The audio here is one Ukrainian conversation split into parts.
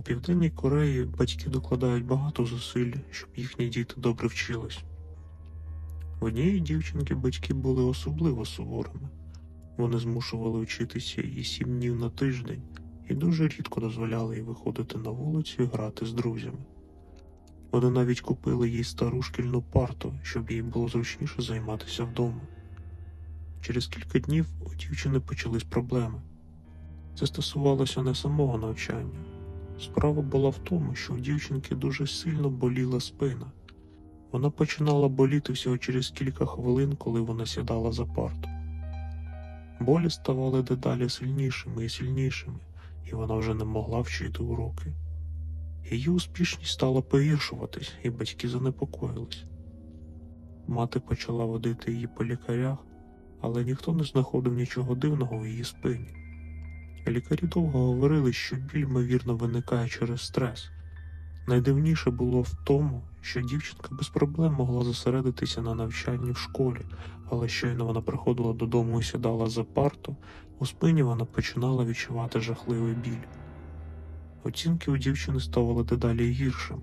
У Південній Кореї батьки докладають багато зусиль, щоб їхні діти добре вчились. В однієї дівчинки батьки були особливо суворими. Вони змушували вчитися її сім днів на тиждень і дуже рідко дозволяли їй виходити на вулицю і грати з друзями. Вони навіть купили їй стару шкільну парту, щоб їй було зручніше займатися вдома. Через кілька днів у дівчини почались проблеми. Це стосувалося не самого навчання. Справа була в тому, що у дівчинки дуже сильно боліла спина. Вона починала боліти всього через кілька хвилин, коли вона сідала за парту. Болі ставали дедалі сильнішими і сильнішими, і вона вже не могла вчити уроки. Її успішність стала погіршуватись, і батьки занепокоїлись. Мати почала водити її по лікарях, але ніхто не знаходив нічого дивного в її спині. Лікарі довго говорили, що біль, ймовірно, виникає через стрес. Найдивніше було в тому, що дівчинка без проблем могла зосередитися на навчанні в школі, але щойно вона приходила додому і сідала за парту, у спині вона починала відчувати жахливий біль. Оцінки у дівчини ставали дедалі гіршими.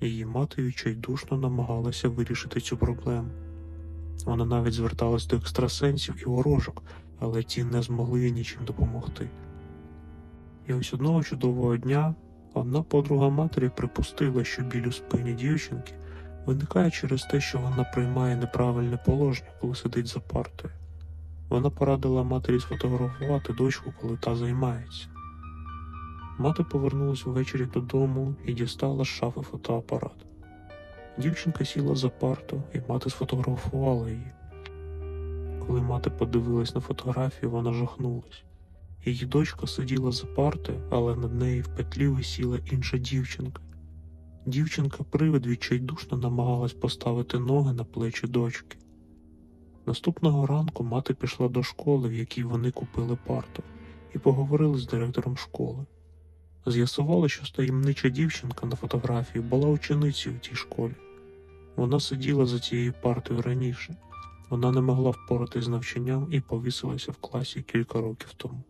Її мати відчайдушно намагалася вирішити цю проблему. Вона навіть зверталась до екстрасенсів і ворожок, але ті не змогли нічим допомогти. І ось одного чудового дня одна подруга матері припустила, що біль у спині дівчинки виникає через те, що вона приймає неправильне положення, коли сидить за партою. Вона порадила матері сфотографувати дочку, коли та займається. Мати повернулась увечері додому і дістала з шафи фотоапарат. Дівчинка сіла за парту, і мати сфотографувала її. Коли мати подивилась на фотографію, вона жахнулась. Її дочка сиділа за партою, але над нею в петлі висіла інша дівчинка. Дівчинка-привид відчайдушно намагалась поставити ноги на плечі дочки. Наступного ранку мати пішла до школи, в якій вони купили парту, і поговорили з директором школи. З'ясували, що таємнича дівчинка на фотографії була ученицею в тій школі. Вона сиділа за цією партою раніше. Вона не могла впоратись з навчанням і повісилася в класі кілька років тому.